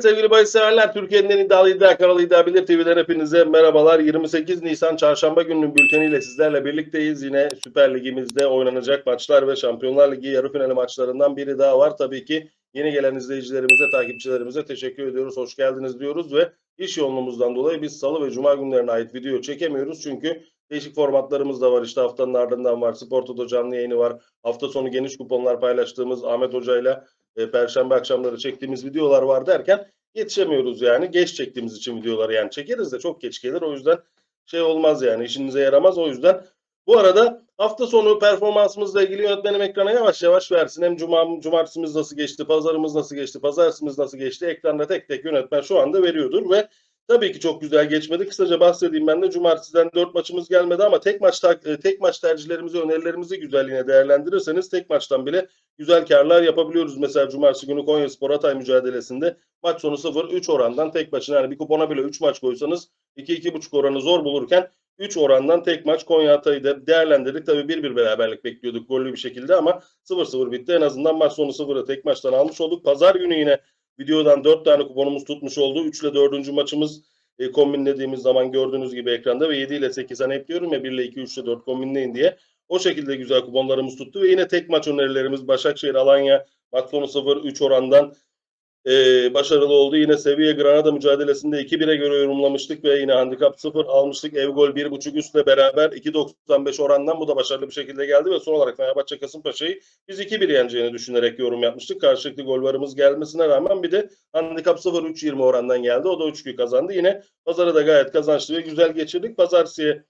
Evet sevgili bahis severler, Türkiye'nin en iddialı iddia kanalı İddia Bilir TV'den hepinize merhabalar. 28 Nisan Çarşamba gününün bülteniyle sizlerle birlikteyiz. Yine Süper Ligimizde oynanacak maçlar ve Şampiyonlar Ligi yarı finali maçlarından biri daha var. Tabii ki yeni gelen izleyicilerimize, takipçilerimize teşekkür ediyoruz. Hoş geldiniz diyoruz ve iş yoğunluğumuzdan dolayı biz salı ve cuma günlerine ait video çekemiyoruz. Çünkü değişik formatlarımız da var. İşte haftanın ardından var. Spor Toto canlı yayını var. Hafta sonu geniş kuponlar paylaştığımız Ahmet Hoca ile e, Perşembe akşamları çektiğimiz videolar var derken yetişemiyoruz yani. Geç çektiğimiz için videoları yani çekeriz de çok geç gelir. O yüzden şey olmaz yani işinize yaramaz. O yüzden bu arada hafta sonu performansımızla ilgili yönetmenim ekrana yavaş yavaş versin. Hem cuma, cumartesimiz nasıl geçti, pazarımız nasıl geçti, pazartesimiz nasıl geçti ekranda tek tek yönetmen şu anda veriyordur ve Tabii ki çok güzel geçmedi. Kısaca bahsedeyim ben de. Cumartesiden 4 maçımız gelmedi ama tek maç tek maç tercihlerimizi, önerilerimizi güzel yine değerlendirirseniz tek maçtan bile güzel karlar yapabiliyoruz. Mesela cumartesi günü Konya Spor Hatay mücadelesinde maç sonu 0-3 orandan tek maçın yani bir kupona bile 3 maç koysanız 2-2,5 oranı zor bulurken 3 orandan tek maç Konya Hatay'ı da değerlendirdik. Tabii 1-1 beraberlik bekliyorduk gollü bir şekilde ama 0-0 bitti. En azından maç sonu 0'ı tek maçtan almış olduk. Pazar günü yine videodan 4 tane kuponumuz tutmuş oldu. 3 ile 4. maçımız e, kombinlediğimiz zaman gördüğünüz gibi ekranda ve 7 ile 8 hani hep diyorum ya 1 ile 2, 3 ile 4 kombinleyin diye. O şekilde güzel kuponlarımız tuttu ve yine tek maç önerilerimiz Başakşehir Alanya maç sonu 0-3 orandan e, başarılı oldu. Yine seviye Granada mücadelesinde 2-1'e göre yorumlamıştık ve yine handikap 0 almıştık. Ev gol 1.5 üstle beraber 2.95 orandan bu da başarılı bir şekilde geldi ve son olarak Fenerbahçe Kasımpaşa'yı biz 2-1 yeneceğini düşünerek yorum yapmıştık. Karşılıklı gol varımız gelmesine rağmen bir de handikap 0-3-20 orandan geldi. O da 3 kazandı. Yine pazarı da gayet kazançlı ve güzel geçirdik. Pazartesiye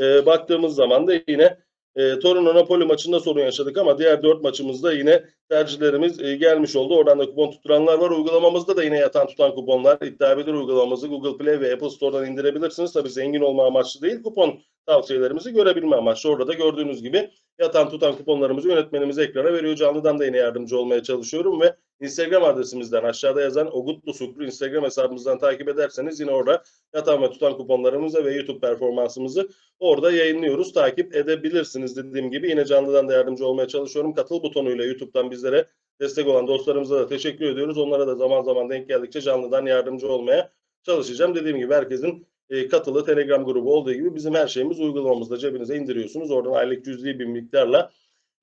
e, baktığımız zaman da yine e, Torino Napoli maçında sorun yaşadık ama diğer dört maçımızda yine tercihlerimiz e, gelmiş oldu. Oradan da kupon tutturanlar var. Uygulamamızda da yine yatan tutan kuponlar. İddia bilir uygulamamızı Google Play ve Apple Store'dan indirebilirsiniz. Tabii zengin olma amaçlı değil. Kupon tavsiyelerimizi görebilme amaçlı. Orada da gördüğünüz gibi yatan tutan kuponlarımızı yönetmenimiz ekrana veriyor. Canlıdan da yine yardımcı olmaya çalışıyorum ve Instagram adresimizden aşağıda yazan Ogutlu Sukru Instagram hesabımızdan takip ederseniz yine orada yatan ve tutan kuponlarımızı ve YouTube performansımızı orada yayınlıyoruz. Takip edebilirsiniz dediğim gibi. Yine canlıdan da yardımcı olmaya çalışıyorum. Katıl butonuyla YouTube'dan bizlere destek olan dostlarımıza da teşekkür ediyoruz. Onlara da zaman zaman denk geldikçe canlıdan yardımcı olmaya çalışacağım. Dediğim gibi herkesin e, katılı Telegram grubu olduğu gibi bizim her şeyimiz uygulamamızda cebinize indiriyorsunuz. Oradan aylık cüzdi bir miktarla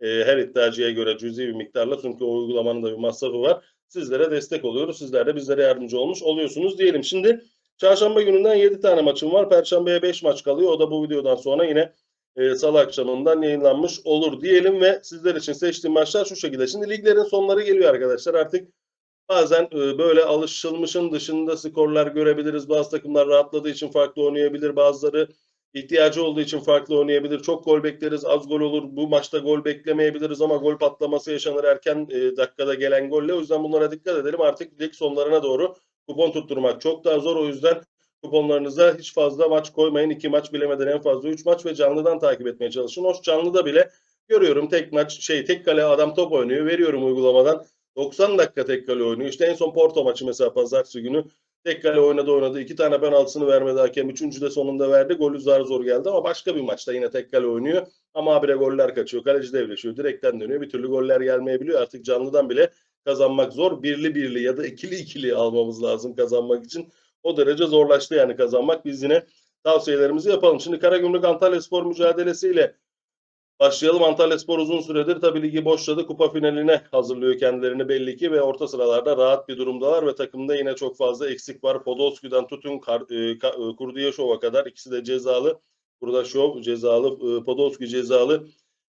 e, her iddiacıya göre cüzi bir miktarla çünkü o uygulamanın da bir masrafı var. Sizlere destek oluyoruz. Sizler de bizlere yardımcı olmuş oluyorsunuz diyelim. Şimdi çarşamba gününden 7 tane maçım var. Perşembeye 5 maç kalıyor. O da bu videodan sonra yine e, salı akşamından yayınlanmış olur diyelim ve sizler için seçtiğim maçlar şu şekilde. Şimdi liglerin sonları geliyor arkadaşlar. Artık bazen böyle alışılmışın dışında skorlar görebiliriz. Bazı takımlar rahatladığı için farklı oynayabilir. Bazıları ihtiyacı olduğu için farklı oynayabilir. Çok gol bekleriz, az gol olur. Bu maçta gol beklemeyebiliriz ama gol patlaması yaşanır erken dakikada gelen golle. O yüzden bunlara dikkat edelim. Artık lig sonlarına doğru kupon tutturmak çok daha zor. O yüzden kuponlarınıza hiç fazla maç koymayın. İki maç bilemeden en fazla üç maç ve canlıdan takip etmeye çalışın. Hoş canlıda bile görüyorum tek maç şey tek kale adam top oynuyor. Veriyorum uygulamadan. 90 dakika tek kale oynuyor. İşte en son Porto maçı mesela pazartesi günü tek kale oynadı oynadı. İki tane penaltısını vermedi hakem. Üçüncü de sonunda verdi. Golü zar zor geldi ama başka bir maçta yine tek kale oynuyor. Ama habire goller kaçıyor. Kaleci devleşiyor. Direkten dönüyor. Bir türlü goller gelmeyebiliyor. Artık canlıdan bile kazanmak zor. Birli birli ya da ikili ikili almamız lazım kazanmak için. O derece zorlaştı yani kazanmak. Biz yine tavsiyelerimizi yapalım. Şimdi Karagümrük Antalya Spor mücadelesiyle Başlayalım. Antalya Spor uzun süredir tabii ligi boşladı. Kupa finaline hazırlıyor kendilerini belli ki ve orta sıralarda rahat bir durumdalar ve takımda yine çok fazla eksik var. Podolski'den tutun e, Kurdiyaşov'a kadar ikisi de cezalı. Burada şov cezalı, e, Podolski cezalı.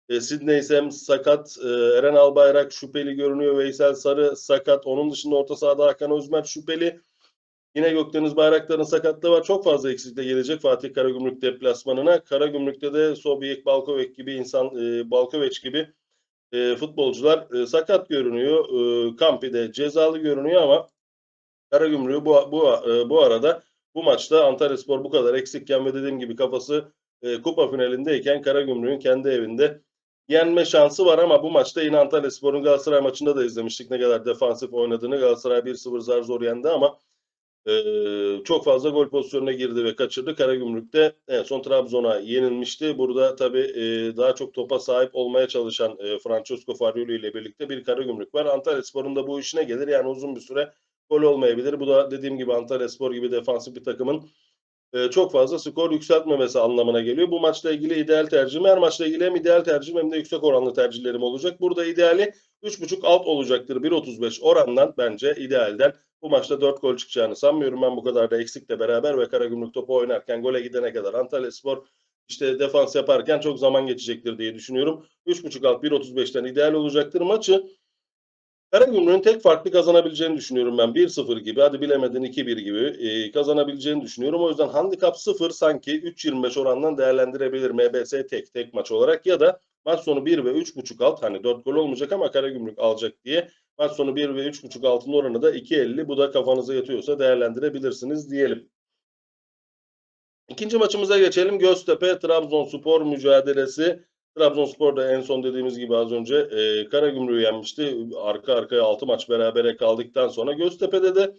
E, Sidney Sem sakat, e, Eren Albayrak şüpheli görünüyor. Veysel Sarı sakat. Onun dışında orta sahada Hakan Özmer şüpheli. Yine Gökdeniz Bayraktar'ın sakatlığı var. Çok fazla eksikle gelecek Fatih Karagümrük deplasmanına. Karagümrük'te de Sobiyek Balkovek gibi insan e, Balkoveç gibi e, futbolcular e, sakat görünüyor. E, Kampi'de cezalı görünüyor ama Karagümrük'ü bu bu e, bu arada bu maçta Antalyaspor bu kadar eksikken ve dediğim gibi kafası e, kupa finalindeyken Karagümrük'ün kendi evinde yenme şansı var ama bu maçta yine Antalyaspor'un Galatasaray maçında da izlemiştik ne kadar defansif oynadığını. Galatasaray 1-0 zar zor yendi ama ee, çok fazla gol pozisyonuna girdi ve kaçırdı. Karagümrük'te en son Trabzon'a yenilmişti. Burada tabii e, daha çok topa sahip olmaya çalışan e, Francesco Farioli ile birlikte bir Karagümrük var. Antalya Spor'un da bu işine gelir. Yani uzun bir süre gol olmayabilir. Bu da dediğim gibi Antalyaspor gibi defansif bir takımın e, çok fazla skor yükseltmemesi anlamına geliyor. Bu maçla ilgili ideal tercihim her maçla ilgili hem ideal tercihim hem de yüksek oranlı tercihlerim olacak. Burada ideali 3.5 alt olacaktır. 1.35 orandan bence idealden bu maçta 4 gol çıkacağını sanmıyorum. Ben bu kadar da eksikle beraber ve Karagümrük topu oynarken gole gidene kadar Antalyaspor işte defans yaparken çok zaman geçecektir diye düşünüyorum. 3.5 alt 1.35'ten ideal olacaktır. Maçı Karagümrük'ün tek farklı kazanabileceğini düşünüyorum ben. 1-0 gibi hadi bilemedin 2-1 gibi e, kazanabileceğini düşünüyorum. O yüzden handikap 0 sanki 3.25 orandan değerlendirebilir MBS tek tek maç olarak ya da maç sonu 1 ve 3.5 alt hani 4 gol olmayacak ama Karagümrük alacak diye maç sonu 1 ve 3.5 altın oranı da 2.50 bu da kafanıza yatıyorsa değerlendirebilirsiniz diyelim. İkinci maçımıza geçelim. Göztepe Trabzonspor mücadelesi. Trabzonspor da en son dediğimiz gibi az önce e, Karagümrük'ü yenmişti. Arka arkaya 6 maç berabere kaldıktan sonra Göztepe'de de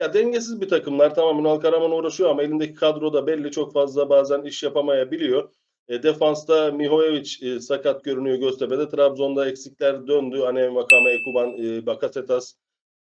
ya dengesiz bir takımlar. Tamam Ünal Karaman uğraşıyor ama elindeki kadro da belli çok fazla bazen iş yapamayabiliyor. E, defansta Mihojevic e, sakat görünüyor Göztepe'de. Trabzon'da eksikler döndü. Anev Makame, Ekuban, e, Bakasetas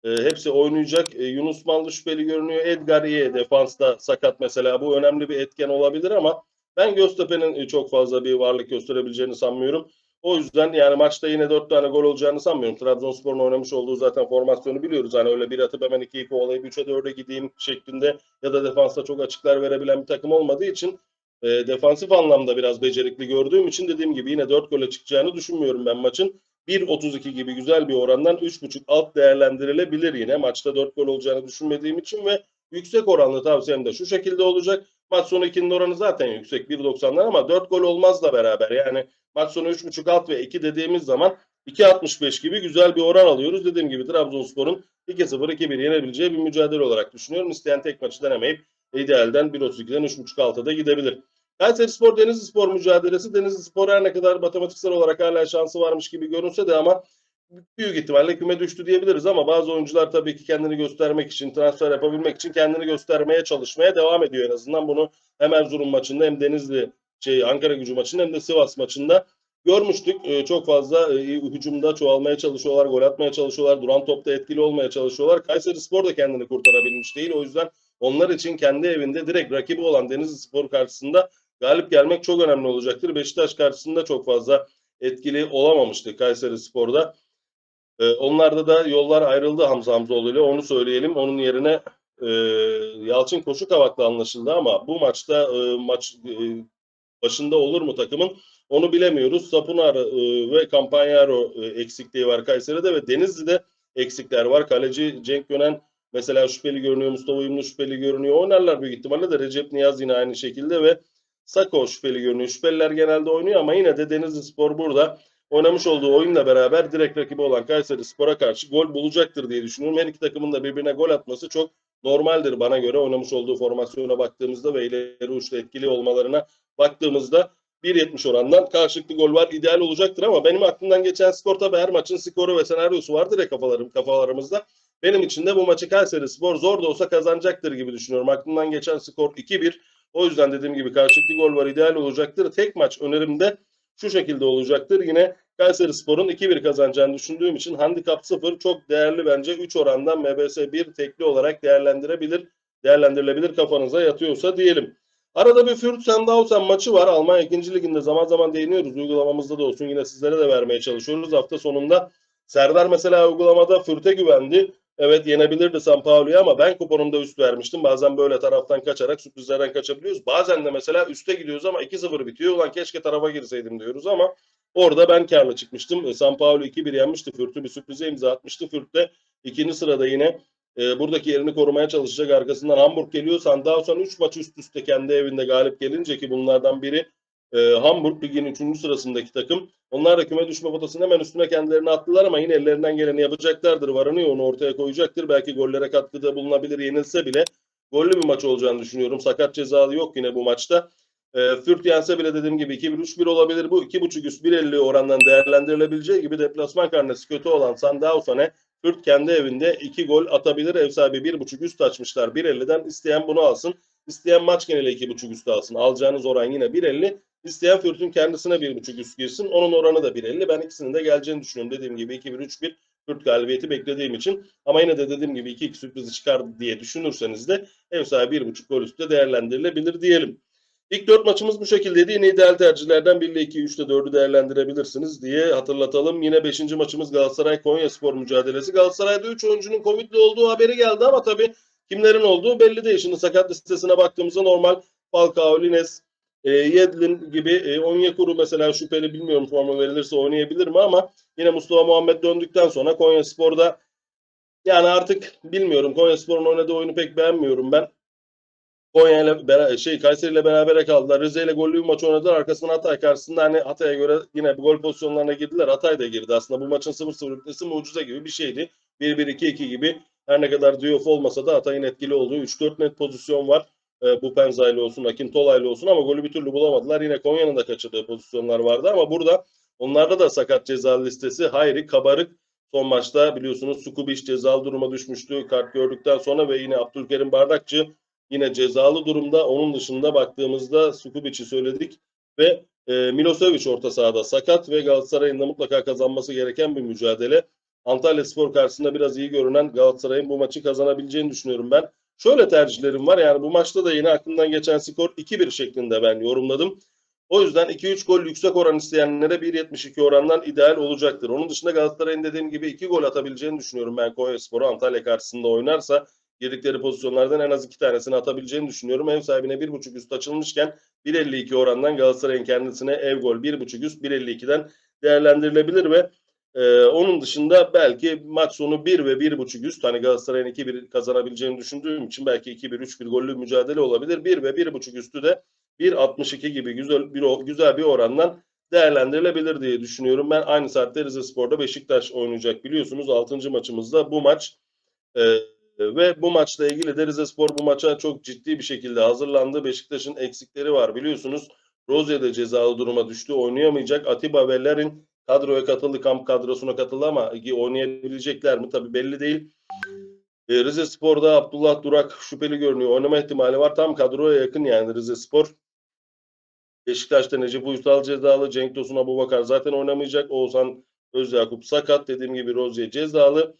e, hepsi oynayacak. E, Yunus Mallı şüpheli görünüyor. Edgar Iye defansta sakat mesela. Bu önemli bir etken olabilir ama ben Göztepe'nin e, çok fazla bir varlık gösterebileceğini sanmıyorum. O yüzden yani maçta yine 4 tane gol olacağını sanmıyorum. Trabzonspor'un oynamış olduğu zaten formasyonu biliyoruz. Hani öyle bir atıp hemen 2'yi kovalayıp 3'e 4'e gideyim şeklinde ya da defansta çok açıklar verebilen bir takım olmadığı için e, defansif anlamda biraz becerikli gördüğüm için dediğim gibi yine 4 gole çıkacağını düşünmüyorum ben maçın. 1.32 gibi güzel bir orandan 3.5 alt değerlendirilebilir yine. Maçta 4 gol olacağını düşünmediğim için ve yüksek oranlı tavsiyem de şu şekilde olacak. Maç sonu 2'nin oranı zaten yüksek 1.90'lar ama 4 gol olmazla beraber yani maç sonu 3.5 alt ve 2 dediğimiz zaman 2.65 gibi güzel bir oran alıyoruz. Dediğim gibi Trabzonspor'un 2-0 2-1 yenebileceği bir mücadele olarak düşünüyorum. İsteyen tek maçı denemeyip idealden 1.32'den 3.5 alta da gidebilir. Kayseri Spor Denizli Spor mücadelesi. Denizli Spor her ne kadar matematiksel olarak hala şansı varmış gibi görünse de ama büyük ihtimalle küme düştü diyebiliriz ama bazı oyuncular tabii ki kendini göstermek için, transfer yapabilmek için kendini göstermeye çalışmaya devam ediyor en azından. Bunu hem Erzurum maçında hem Denizli şey Ankara Gücü maçında hem de Sivas maçında görmüştük. Ee, çok fazla e, hücumda çoğalmaya çalışıyorlar, gol atmaya çalışıyorlar, duran topta etkili olmaya çalışıyorlar. Kayseri Spor da kendini kurtarabilmiş değil. O yüzden onlar için kendi evinde direkt rakibi olan Denizli Spor karşısında galip gelmek çok önemli olacaktır. Beşiktaş karşısında çok fazla etkili olamamıştı Kayseri Spor'da. Ee, onlarda da yollar ayrıldı Hamza Hamzoğlu ile onu söyleyelim. Onun yerine e, Yalçın Koşukavak'la anlaşıldı ama bu maçta e, maç e, başında olur mu takımın onu bilemiyoruz. Sapunar e, ve Campagnaro e, eksikliği var Kayseri'de ve Denizli'de eksikler var. Kaleci Cenk Gönen mesela şüpheli görünüyor. Mustafa Uyumlu şüpheli görünüyor. Oynarlar büyük ihtimalle de Recep Niyaz yine aynı şekilde ve Sako şüpheli görünüyor. Şüpheliler genelde oynuyor ama yine de Denizli Spor burada oynamış olduğu oyunla beraber direkt rakibi olan Kayseri Spor'a karşı gol bulacaktır diye düşünüyorum. Her iki takımın da birbirine gol atması çok normaldir bana göre. Oynamış olduğu formasyona baktığımızda ve ileri uçta etkili olmalarına baktığımızda 1.70 orandan karşılıklı gol var. ideal olacaktır ama benim aklımdan geçen skor tabii her maçın skoru ve senaryosu vardır ya kafalarım, kafalarımızda. Benim için de bu maçı Kayseri Spor zor da olsa kazanacaktır gibi düşünüyorum. Aklımdan geçen skor 2-1. O yüzden dediğim gibi karşılıklı gol var ideal olacaktır. Tek maç önerimde şu şekilde olacaktır. Yine Kayseri Spor'un 2-1 kazanacağını düşündüğüm için handikap 0 çok değerli bence 3 orandan MBS 1 tekli olarak değerlendirebilir. Değerlendirilebilir kafanıza yatıyorsa diyelim. Arada bir Fürth Sandhausen maçı var. Almanya 2. Liginde zaman zaman değiniyoruz. Uygulamamızda da olsun yine sizlere de vermeye çalışıyoruz. Hafta sonunda Serdar mesela uygulamada Fürth'e güvendi. Evet yenebilirdi San Paulo'yu ama ben kuponumda üst vermiştim. Bazen böyle taraftan kaçarak sürprizlerden kaçabiliyoruz. Bazen de mesela üste gidiyoruz ama 2-0 bitiyor. Ulan keşke tarafa girseydim diyoruz ama orada ben karlı çıkmıştım. San Paulo 2-1 yenmişti. Fürth'ü bir sürprize imza atmıştı. Fürth de ikinci sırada yine e, buradaki yerini korumaya çalışacak. Arkasından Hamburg geliyor. Sandhausen 3 maç üst üste kendi evinde galip gelince ki bunlardan biri e, Hamburg ligin 3. sırasındaki takım. Onlar da küme düşme potasının hemen üstüne kendilerini attılar ama yine ellerinden geleni yapacaklardır. Varanıyor onu ortaya koyacaktır. Belki gollere katkıda bulunabilir yenilse bile. Gollü bir maç olacağını düşünüyorum. Sakat cezalı yok yine bu maçta. E, Fürth yense bile dediğim gibi 2-1-3-1 olabilir. Bu 2.5 üst 1.50 orandan değerlendirilebileceği gibi deplasman karnesi kötü olan Sandhausen'e Fürth kendi evinde 2 gol atabilir. Ev sahibi 1.5 üst açmışlar 1.50'den. İsteyen bunu alsın. İsteyen maç geneli 2.5 üstü alsın. Alacağınız oran yine 1.50. İsteyen Fürth'ün kendisine 1.5 üst girsin. Onun oranı da 1.50. Ben ikisinin de geleceğini düşünüyorum. Dediğim gibi 2-1-3-1 Kürt galibiyeti beklediğim için. Ama yine de dediğim gibi 2-2 sürprizi çıkar diye düşünürseniz de ev sahibi 1.5 gol üstü değerlendirilebilir diyelim. İlk 4 maçımız bu şekildeydi. Yine ideal tercihlerden 1 ile 2, 3 ile 4'ü değerlendirebilirsiniz diye hatırlatalım. Yine 5. maçımız Galatasaray Konya Spor mücadelesi. Galatasaray'da 3 oyuncunun Covid'li olduğu haberi geldi ama tabii kimlerin olduğu belli değil. Şimdi sakat listesine baktığımızda normal Falcao, Lines, e, Yedlin gibi e, Onyekuru mesela şüpheli bilmiyorum forma verilirse oynayabilir mi ama yine Mustafa Muhammed döndükten sonra Konya Spor'da yani artık bilmiyorum Konya Spor'un oynadığı oyunu pek beğenmiyorum ben. Konya ile şey Kayseri ile berabere kaldılar. Rize ile gollü bir maç oynadılar. Arkasından Hatay karşısında hani Hatay'a göre yine gol pozisyonlarına girdiler. Hatay da girdi aslında. Bu maçın 0-0 bitmesi mucize gibi bir şeydi. 1-1-2-2 gibi her ne kadar Diouf olmasa da Hatay'ın etkili olduğu 3-4 net pozisyon var. E, bu Penzaylı olsun, Akin Tolaylı olsun ama golü bir türlü bulamadılar. Yine Konya'nın da kaçırdığı pozisyonlar vardı ama burada onlarda da sakat ceza listesi. Hayri, Kabarık son maçta biliyorsunuz Sukubic cezalı duruma düşmüştü. Kart gördükten sonra ve yine Abdülkerim Bardakçı yine cezalı durumda. Onun dışında baktığımızda Sukubic'i söyledik ve e, Milosevic orta sahada sakat ve Galatasaray'ın da mutlaka kazanması gereken bir mücadele. Antalya Spor karşısında biraz iyi görünen Galatasaray'ın bu maçı kazanabileceğini düşünüyorum ben. Şöyle tercihlerim var. Yani bu maçta da yine aklımdan geçen skor 2-1 şeklinde ben yorumladım. O yüzden 2-3 gol yüksek oran isteyenlere 1.72 orandan ideal olacaktır. Onun dışında Galatasaray'ın dediğim gibi 2 gol atabileceğini düşünüyorum ben Konyaspor'u Antalya karşısında oynarsa girdikleri pozisyonlardan en az iki tanesini atabileceğini düşünüyorum. Ev sahibine 1.5 üst açılmışken 1.52 orandan Galatasaray'ın kendisine ev gol 1.5 üst 1.52'den değerlendirilebilir ve ee, onun dışında belki maç sonu 1 ve 1.5 üst hani Galatasaray'ın 2-1 kazanabileceğini düşündüğüm için belki 2-1 3-1 gollü mücadele olabilir. 1 ve 1.5 üstü de 1.62 gibi güzel bir güzel bir orandan değerlendirilebilir diye düşünüyorum. Ben aynı saatte Rize Spor'da Beşiktaş oynayacak biliyorsunuz. 6. maçımızda bu maç e, ve bu maçla ilgili de Rize Spor bu maça çok ciddi bir şekilde hazırlandı. Beşiktaş'ın eksikleri var biliyorsunuz. Rozier de cezalı duruma düştü. Oynayamayacak. Atiba ve Larin kadroya katıldı, kamp kadrosuna katıldı ama oynayabilecekler mi tabii belli değil. E, Rize Spor'da Abdullah Durak şüpheli görünüyor. Oynama ihtimali var. Tam kadroya yakın yani Rize Spor. Beşiktaş'ta Necip Uysal cezalı. Cenk Tosun Abubakar zaten oynamayacak. Oğuzhan Özyakup sakat. Dediğim gibi Rozier cezalı.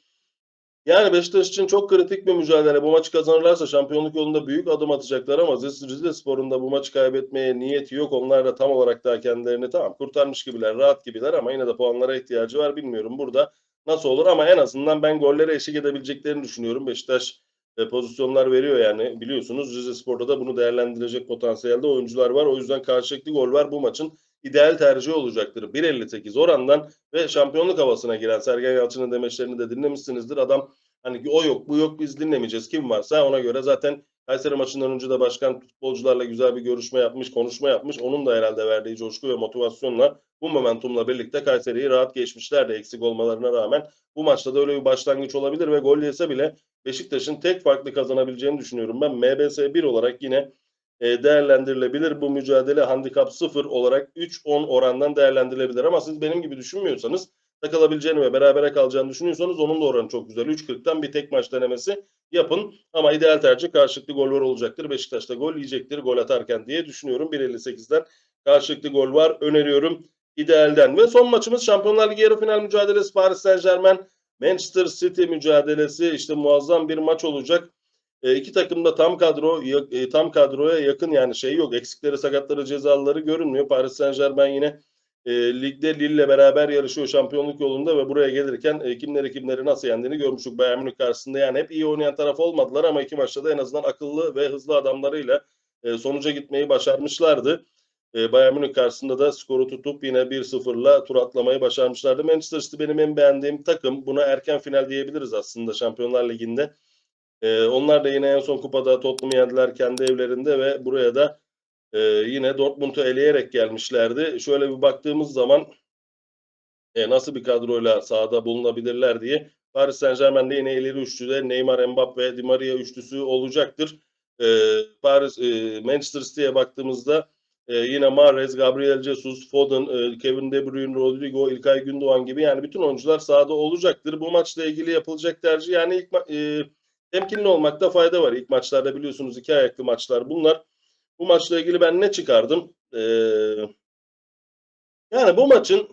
Yani Beşiktaş için çok kritik bir mücadele. Bu maçı kazanırlarsa şampiyonluk yolunda büyük adım atacaklar ama Rize Spor'un da bu maçı kaybetmeye niyeti yok. Onlar da tam olarak daha kendilerini tamam kurtarmış gibiler, rahat gibiler ama yine de puanlara ihtiyacı var. Bilmiyorum burada nasıl olur ama en azından ben gollere eşlik edebileceklerini düşünüyorum. Beşiktaş e, pozisyonlar veriyor yani biliyorsunuz Rize Spor'da da bunu değerlendirecek potansiyelde oyuncular var. O yüzden karşılıklı gol var bu maçın ideal tercihi olacaktır. 1.58 orandan ve şampiyonluk havasına giren Sergen Yalçın'ın demeçlerini de dinlemişsinizdir. Adam hani o yok bu yok biz dinlemeyeceğiz. Kim varsa ona göre zaten Kayseri maçından önce de başkan futbolcularla güzel bir görüşme yapmış, konuşma yapmış. Onun da herhalde verdiği coşku ve motivasyonla bu momentumla birlikte Kayseri'yi rahat geçmişler de eksik olmalarına rağmen. Bu maçta da öyle bir başlangıç olabilir ve gol yese bile Beşiktaş'ın tek farklı kazanabileceğini düşünüyorum. Ben MBS 1 olarak yine e, değerlendirilebilir. Bu mücadele handikap 0 olarak 3-10 orandan değerlendirilebilir. Ama siz benim gibi düşünmüyorsanız takılabileceğini ve berabere kalacağını düşünüyorsanız onun da oranı çok güzel. 3.40'tan bir tek maç denemesi yapın. Ama ideal tercih karşılıklı gol var olacaktır. Beşiktaş'ta gol yiyecektir gol atarken diye düşünüyorum. 1.58'den karşılıklı gol var. Öneriyorum idealden. Ve son maçımız Şampiyonlar Ligi yarı final mücadelesi Paris Saint Germain Manchester City mücadelesi işte muazzam bir maç olacak. E, iki takım da tam kadro e, tam kadroya yakın yani şey yok. Eksikleri, sakatları, cezalıları görünmüyor. Paris Saint-Germain yine e, ligde Lille'le beraber yarışıyor şampiyonluk yolunda ve buraya gelirken e, kimleri kimleri nasıl yendiğini görmüştük Bayern Münih karşısında. Yani hep iyi oynayan taraf olmadılar ama iki maçta da en azından akıllı ve hızlı adamlarıyla e, sonuca gitmeyi başarmışlardı. E, Bayern Münih karşısında da skoru tutup yine 1-0'la tur atlamayı başarmışlardı. Manchester City benim en beğendiğim takım. Buna erken final diyebiliriz aslında Şampiyonlar Ligi'nde. Ee, onlar da yine en son kupada Tottenham'ı yendiler kendi evlerinde ve buraya da e, yine Dortmund'u eleyerek gelmişlerdi. Şöyle bir baktığımız zaman e, nasıl bir kadroyla sahada bulunabilirler diye Paris Saint Germain'de yine ileri üçlüde Neymar, Mbappe, Di Maria üçlüsü olacaktır. E, Paris, e, Manchester City'ye baktığımızda e, yine Mahrez, Gabriel Jesus, Foden, e, Kevin De Bruyne, Rodrigo, İlkay Gündoğan gibi yani bütün oyuncular sahada olacaktır. Bu maçla ilgili yapılacak tercih yani ilk e, temkinli olmakta fayda var. İlk maçlarda biliyorsunuz iki ayaklı maçlar bunlar. Bu maçla ilgili ben ne çıkardım? Ee, yani bu maçın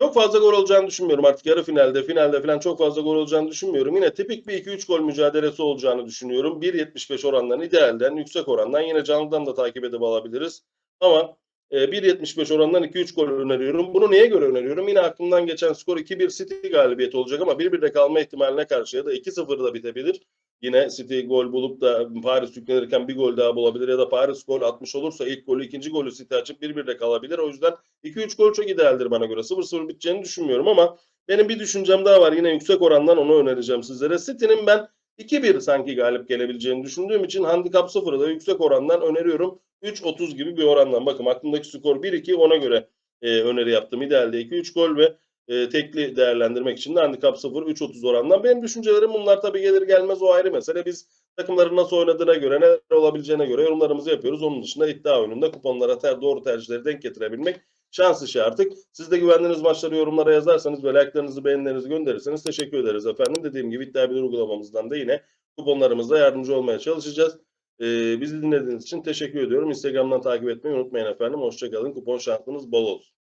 Çok fazla gol olacağını düşünmüyorum artık yarı finalde, finalde falan çok fazla gol olacağını düşünmüyorum. Yine tipik bir 2-3 gol mücadelesi olacağını düşünüyorum. 1.75 orandan idealden, yüksek orandan yine canlıdan da takip edip alabiliriz. Ama e, 1.75 orandan 2-3 gol öneriyorum. Bunu neye göre öneriyorum? Yine aklımdan geçen skor 2-1 City galibiyeti olacak ama 1-1'de kalma ihtimaline karşı ya da 2-0'da bitebilir. Yine City gol bulup da Paris yüklenirken bir gol daha bulabilir ya da Paris gol atmış olursa ilk golü ikinci golü City açıp 1-1'de kalabilir. O yüzden 2-3 gol çok idealdir bana göre. 0-0 biteceğini düşünmüyorum ama benim bir düşüncem daha var. Yine yüksek orandan onu önereceğim sizlere. City'nin ben 2-1 sanki galip gelebileceğini düşündüğüm için handikap 0'ı da yüksek orandan öneriyorum. 3.30 gibi bir orandan. Bakın aklımdaki skor 1-2 ona göre e, öneri yaptım. İdealde 2-3 gol ve e, tekli değerlendirmek için de handikap 0 3.30 orandan. Benim düşüncelerim bunlar tabii gelir gelmez o ayrı mesele. Biz takımların nasıl oynadığına göre ne olabileceğine göre yorumlarımızı yapıyoruz. Onun dışında iddia oyununda kuponlara ter, doğru tercihleri denk getirebilmek şans işi artık. Siz de güvendiğiniz maçları yorumlara yazarsanız ve like'larınızı beğenilerinizi gönderirseniz teşekkür ederiz efendim. Dediğim gibi iddia bilir uygulamamızdan da yine kuponlarımızda yardımcı olmaya çalışacağız. Ee, bizi dinlediğiniz için teşekkür ediyorum. Instagram'dan takip etmeyi unutmayın efendim. Hoşçakalın. Kupon şansınız bol olsun.